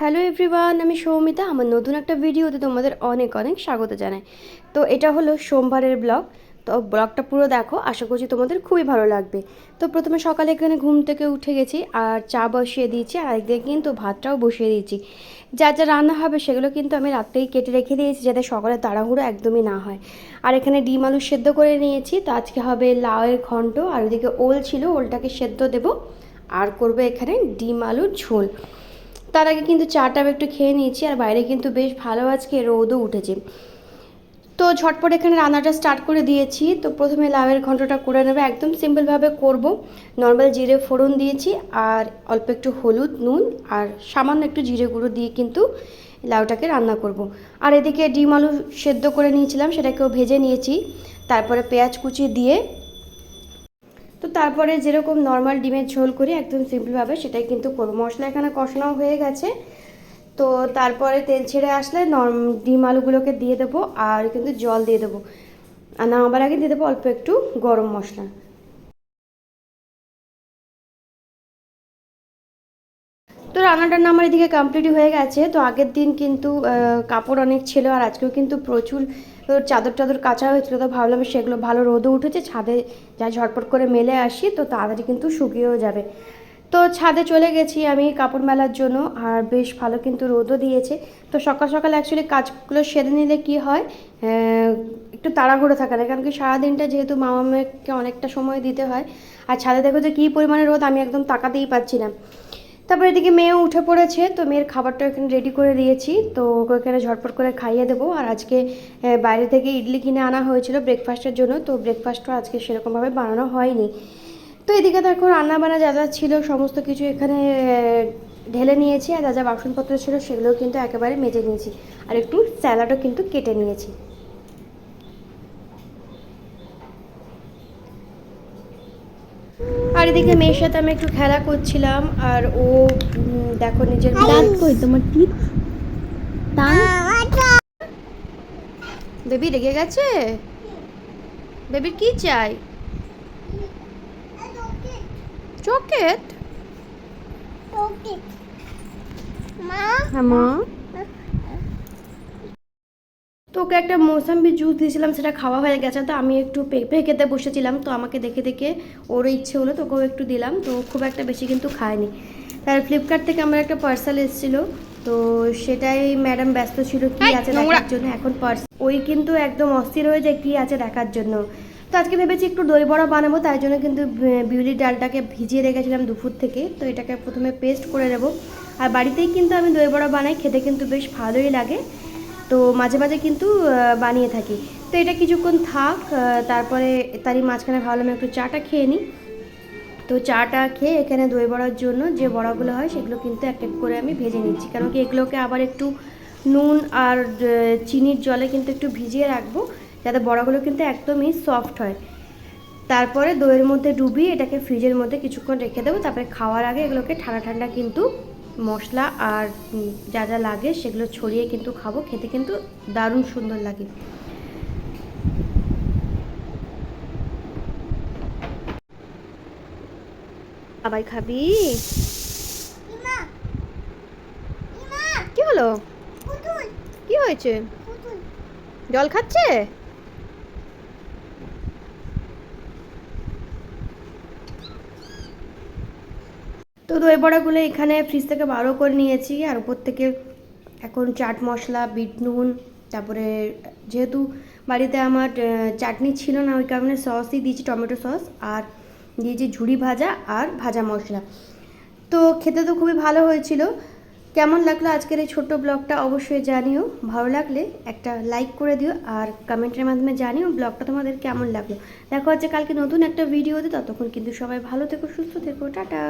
Hello everyone আমি সৌমিতা। আমার নতুন একটা ভিডিওতে তোমাদের অনেক অনেক স্বাগত জানাই। তো এটা হলো সোমবারের ব্লগ। তো ব্লগটা পুরো দেখো, আশা করছি তোমাদের খুবই ভালো লাগবে। তো প্রথমে সকালে এখানে ঘুম থেকে উঠে গেছি, আর চা বসিয়ে দিয়েছি, আর একদিকে কিন্তু ভাতটাও বসিয়ে দিয়েছি। যা যা রান্না হবে সেগুলো কিন্তু আমি রাত্রেই কেটে রেখে দিয়েছি, যাতে সকালে তাড়াহুড়ো একদমই না হয়। আর এখানে ডিম আলু সেদ্ধ করে নিয়েছি, তো আজকে হবে লাউয়ের ঘন্ট, আর ওইদিকে ওল ছিল, ওলটাকে সেদ্ধ দেবো। আর করবে এখানে ডিম আলুর ঝোল। তার আগে কিন্তু চাটা আমি একটু খেয়ে নিয়েছি, আর বাইরে কিন্তু বেশ ভালো আজকে রোদও উঠেছে। তো ঝটপট এখানে রান্নাটা স্টার্ট করে দিয়েছি। তো প্রথমে লাউয়ের ঘন্টটা করে নেবে, একদম সিম্পলভাবে করব। নর্মাল জিরে ফোড়ন দিয়েছি, আর অল্প একটু হলুদ, নুন, আর সামান্য একটু জিরে গুঁড়ো দিয়ে কিন্তু লাউটাকে রান্না করব। আর এদিকে ডিম আলু সেদ্ধ করে নিয়েছিলাম, সেটাকেও ভেজে নিয়েছি। তারপরে পেঁয়াজ কুচি দিয়ে তো তারপরে যেরকম নর্মাল ডিমের ঝোল করি, একদম সিম্পলভাবে সেটাই কিন্তু করব। মশলা এখানে কষানো হয়ে গেছে। তো তারপরে তেল ছেড়ে আসলে নর্ম ডিম আলুগুলোকে দিয়ে দেবো আর কিন্তু জল দিয়ে দেবো। আর নামাবার আগে দিয়ে দেবো অল্প একটু গরম মশলা। তো রান্না টান্না আমার এদিকে কমপ্লিট হয়ে গেছে। তো আগের দিন কিন্তু কাপড় অনেক ছিল আর আজকেও কিন্তু প্রচুর চাদর টাদর কাঁচা হয়েছিল, তো ভাবলাম সেগুলো ভালো রোদও উঠেছে, ছাদে যা ঝটপট করে মেলে আসি, তো তাড়াতাড়ি কিন্তু শুকিয়েও যাবে। তো ছাদে চলে গেছি আমি কাপড় মেলার জন্য, আর বেশ ভালো কিন্তু রোদও দিয়েছে। তো সকাল সকাল অ্যাকচুয়ালি কাজগুলো সেরে নিলে কি হয় একটু তাড়াহুড়ো থাকে না, কারণ কি সারাদিনটা যেহেতু মামা মেয়েকে অনেকটা সময় দিতে হয়, আর ছাদে দেখো যে কী পরিমাণে রোদ আমি একদম তাকাতেই পাচ্ছি না। তারপর এদিকে মেয়েও উঠে পড়েছে, তো মেয়ের খাবারটা এখানে রেডি করে দিয়েছি। তো ওকে এখানে ঝটপট করে খাইয়ে দেবো। আর আজকে বাইরে থেকে ইডলি কিনে আনা হয়েছিল ব্রেকফাস্টের জন্য, তো ব্রেকফাস্টও আজকে সেরকমভাবে বানানো হয়নি। তো এদিকে দেখো রান্না বান্না যা যা ছিল, সমস্ত কিছু এখানে ঢেলে নিয়েছি। আর যা যা বাসনপত্র ছিল, সেগুলোও কিন্তু একেবারে মেজে নিয়েছি। আর একটু স্যালাডও কিন্তু কেটে নিয়েছি। আর এদিকে মেয়ের সাথে আমি একটু খেলা করছিলাম আর ও দেখো নিজের দাঁত কই? তোমার টিপ বেবি রেগে গেছে? বেবির কি চাই? চকেট? হ্যাঁ মা। তো ওকে একটা মৌসাম্বি জুস দিয়েছিলাম সেটা খাওয়া হয়ে গেছে তো আমি একটু পেঁপে খেতে বসেছিলাম তো আমাকে দেখে দেখে ওরও ইচ্ছে হলো তো ওকেও একটু দিলাম তো ও খুব একটা বেশি কিন্তু খায়নি। তার ফ্লিপকার্ট থেকে আমার একটা পার্সেল এসেছিল তো সেটাই ম্যাডাম ব্যস্ত ছিল কি আছে। দেখার জন্য এখন পার্স ওই কিন্তু একদম অস্থির হয়ে যায় কি আছে দেখার জন্য। তো আজকে ভেবেছি একটু দই বড়া বানাবো তাই জন্য কিন্তু বিউলির ডালটাকে ভিজিয়ে রেখেছিলাম দুপুর থেকে তো এটাকে প্রথমে পেস্ট করে নেব। আর বাড়িতেই কিন্তু আমি দই বড়া বানাই খেতে কিন্তু বেশ ভালোই লাগে। তো মাঝে মাঝে কিন্তু বানিয়ে থাকি। তো এটা কিছুক্ষণ থাক তারপরে তারই মাঝখানে ভাবলাম একটু চাটা খেয়ে নিই। তো চাটা খেয়ে এখানে দই বড়ার জন্য যে বড়াগুলো হয় সেগুলো কিন্তু এক এক করে আমি ভেজে নিচ্ছি। কারণ কি এগুলোকে আবার একটু নুন আর চিনির জলে কিন্তু একটু ভিজিয়ে রাখব, যাতে বড়াগুলো কিন্তু একদমই সফট হয়। তারপরে দইয়ের মধ্যে ডুবিয়ে এটাকে ফ্রিজের মধ্যে কিছুক্ষণ রেখে দেবো। তারপরে খাওয়ার আগে এগুলোকে ঠান্ডা ঠান্ডা কিন্তু মশলা আর যা যা লাগে সেগুলো ছড়িয়ে কিন্তু খাব। খেতে কিন্তু দারুণ সুন্দর লাগে। আবার খাবি? কি হলো? কি হয়েছে? জল খাচ্ছে? দই বড়াগুলো এখানে ফ্রিজ থেকে বারো করে নিয়েছি, আর উপর থেকে এখন চাট মশলা, বিট নুন, তারপরে যেহেতু বাড়িতে আমার চাটনি ছিল না, ওই কারণে সসই দিয়েছি টমেটো সস আর দিয়েছি ঝুড়ি ভাজা আর ভাজা মশলা। তো খেতে তো খুবই ভালো হয়েছিল। কেমন লাগল আজকের এই ছোট্ট ব্লগটা অবশ্যই জানিও। ভালো লাগলে একটা লাইক করে দিও, আর কমেন্টের মাধ্যমে জানিও ব্লগটা তোমাদের কেমন লাগল। দেখা হচ্ছে কালকে নতুন একটা ভিডিও ভিডিওতে ততক্ষণ কিন্তু সবাই ভালো থেকো, সুস্থ থেকো, টাটা।